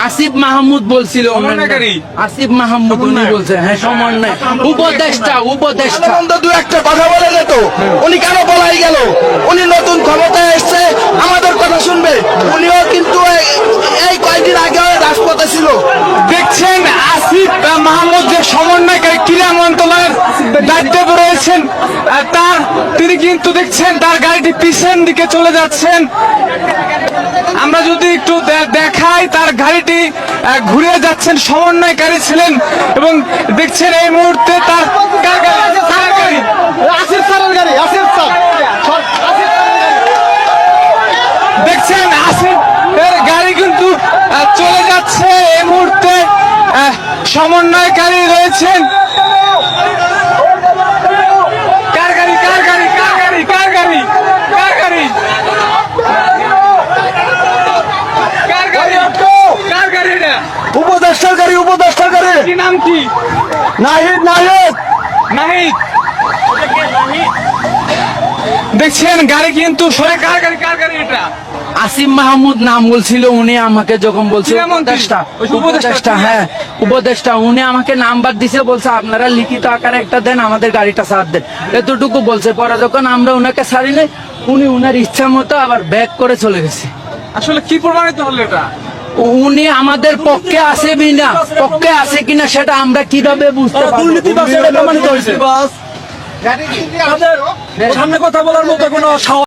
আসিফ মাহমুদ বলছিল? আসিফ মাহমুদ উনি বলছে হ্যাঁ সমন্বয় উপদেষ্টা উপদেষ্টা। বন্ধু দু একটা কথা বলে যেত। উনি কেন বলাই গেল? উনি নতুন ক্ষমতায় এসছে আমাদের কথা শুনবে। উনিও কিন্তু এই- এই কয়েকদিন আগে রাজপথে ছিল। দেখছেন আসিফ মাহমুদ দায়িত্বে রয়েছেন তার তিনি কিন্তু দেখছেন তার গাড়িটি পিছন দিকে চলে যাচ্ছেন। আমরা যদি একটু দেখাই তার গাড়িটি ঘুরে যাচ্ছেন সমন্বয়কারী ছিলেন এবং দেখছেন এই মুহূর্তে তার গাড়ি? আসিফ স্যারের গাড়ি আসিফ স্যার। দেখছেন আসিফ এর গাড়ি। কিন্তু চলে যাচ্ছে। এই মুহূর্তে সমন্বয়কারী রয়েছেন কার গাড়ি কার গাড়ি কার গাড়ি কার গাড়ি কার গাড়ি কার গাড়ি কার গাড়ি এটা উপদেষ্টার গাড়ি উপদেষ্টার গাড়ি কি নাম কি? নাহিদ নাহিদ। নাহিদ। দেখছেন গাড়ি কিন্তু সরে কার গাড়ি কার গাড়ি এটা? আসিফ মাহমুদ নাম বলছিল উনি আমাকে যখন বলছে উপদেষ্টা উপদেষ্টা হ্যাঁ উপদেষ্টা উনি আমাকে নাম্বার দিছে বলছে আপনারা লিখিত আকারে একটা দেন আমাদের গাড়িটা সার দেন। এতটুকু বলছে পরে যখন আমরা ওনাকে সারি নাই উনি উনার ইচ্ছা মতো আবার ব্যাক করে চলে গেছে। আসলে কি প্রমাণিত হলো এটা? উনি আমাদের পক্ষে আসে কিনা পক্ষে আসে কিনা সেটা আমরা কীভাবে বুঝতে পারব? দুর্নীতিবাজ এটা প্রমাণিত হয়েছে। সামনে কথা বলার মতো কোনো